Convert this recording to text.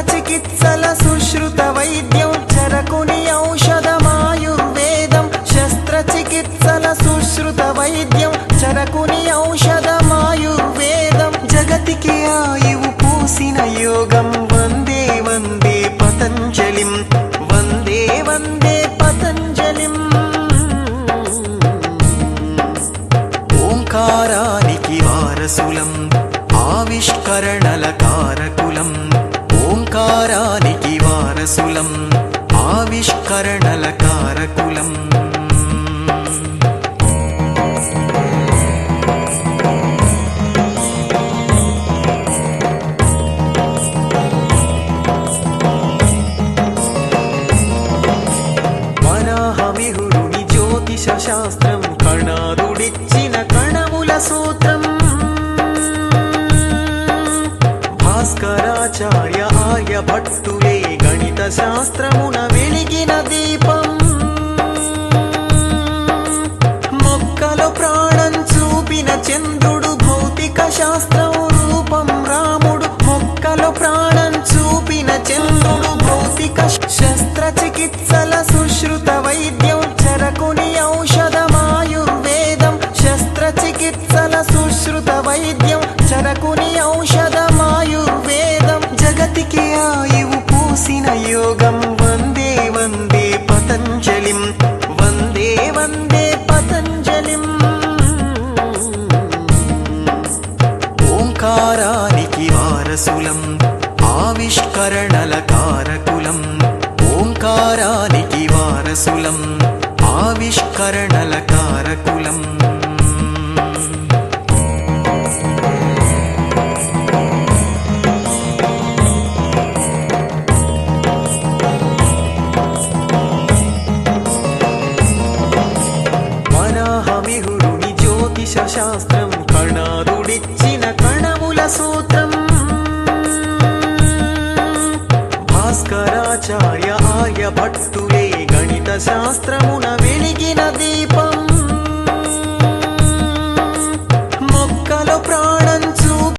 చికిత్సల సుశ్రుత వైద్యం చరకుని ఔషధమాయుర్వేదం శస్త్రచికిత్సల సుశ్రుత వైద్యం చరకుని ఔషధమాయుర్వేదం జగతికి ఆయువు పూసిన యోగం వందే వందే పతంజలిం. వందే వందే పతంజలిం. ఓంకారానికి వారసులం ఆవిష్కరణల కారకులం. ఓంకారానికి వారసులం ఆవిష్కరణల కారకులం. వరాహమిహుడుని జ్యోతిష శాస్త్రం కణాదుడిచ్చిన కణముల సూత్రం శంకరాచార్య ఆర్య భట్టులే గణిత శాస్త్రమున వెలిగిన దీపం. మొక్కలో ప్రాణం చూపిన చంద్రుడు భౌతిక శాస్త్రం రూపం. రాముడు మొక్కలో ప్రాణం చూపిన చంద్రుడు భౌతిక శస్త్రచికిత్సల సుశ్రుత వైద్యం. చరకుని ఔషధమాయుర్వేదం శస్త్రచికిత్సల పూసిన యోగం వందే వందే పతంజలిం వందే వందే పతంజలిం. ఓంకారానికి వారసులం ఆవిష్కరణల కారకులం. ఓంకారానికి వారసులం ఆవిష్కరణల కారకులం. శాస్త్రం కణాదుడిచ్చిన కణముల సూత్రం. భాస్కరాచార్య ఆర్య భట్టులే గణిత శాస్త్రమున